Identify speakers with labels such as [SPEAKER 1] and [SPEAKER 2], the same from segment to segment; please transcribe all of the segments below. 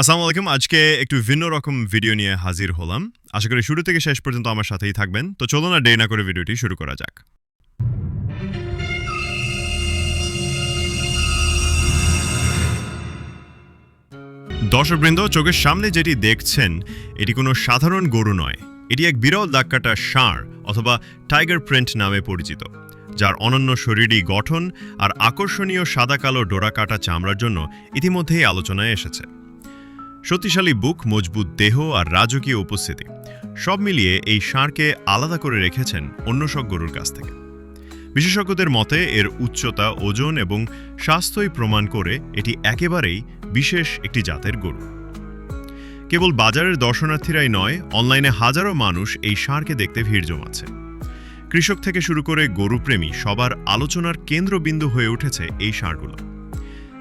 [SPEAKER 1] আসসালামু আলাইকুম আজকে একটু ভিন্ন রকম ভিডিও নিয়ে হাজির হলাম। আশা করি শুরু থেকে শেষ পর্যন্ত আমার সাথেই থাকবেন। তো চলুন না ডে না করে ভিডিওটি শুরু করা যাক। দর্শকবৃন্দ, চোখের সামনে যেটি দেখছেন, এটি কোনো সাধারণ গরু নয়। এটি এক বিরল দাগকাটা ষাঁড় অথবা টাইগার প্রিন্ট নামে পরিচিত, যার অনন্য শরীরী গঠন আর আকর্ষণীয় সাদা কালো ডোরাকাটা চামড়ার জন্য ইতিমধ্যেই আলোচনায় এসেছে। শক্তিশালী বুক, মজবুত দেহ আর রাজকীয় উপস্থিতি। সব মিলিয়ে এই ষাঁড়কে আলাদা করে রেখেছেন অন্য সব গরুর কাছ থেকে। বিশেষজ্ঞদের মতে, এর উচ্চতা, ওজন এবং স্বাস্থ্যই প্রমাণ করে এটি একেবারেই বিশেষ একটি জাতের গরু। কেবল বাজারের দর্শনার্থীরাই নয়, অনলাইনে হাজারো মানুষ এই ষাঁড়কে দেখতে ভিড় জমাচ্ছে। কৃষক থেকে শুরু করে গরুপ্রেমী সবার আলোচনার কেন্দ্রবিন্দু হয়ে উঠেছে এই ষাঁড়গুলো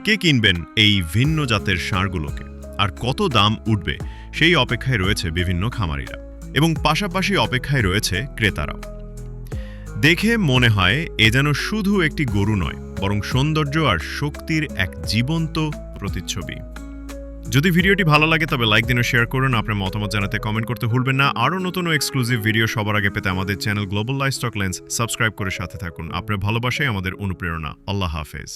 [SPEAKER 1] কে কিনবেন এই ভিন্ন জাতের ষাঁড়গুলোকে আর কত দাম উঠবে সেই অপেক্ষায় রয়েছে বিভিন্ন খামারিরা এবং পাশাপাশি অপেক্ষায় রয়েছে ক্রেতারাও। দেখে মনে হয় এ যেন শুধু একটি গরু নয়, বরং সৌন্দর্য আর শক্তির এক জীবন্ত প্রতিচ্ছবি। যদি ভিডিওটি ভালো লাগে তবে লাইক দিন শেয়ার করুন। আপনার মতামত জানাতে কমেন্ট করতে ভুলবেন না। আরও নতুন ও এক্সক্লুসিভ ভিডিও সবার আগে পেতে আমাদের channel global livestock lens subscribe করে সাথে থাকুন। আপনার ভালোবাসাই আমাদের অনুপ্রেরণা। আল্লাহ হাফেজ।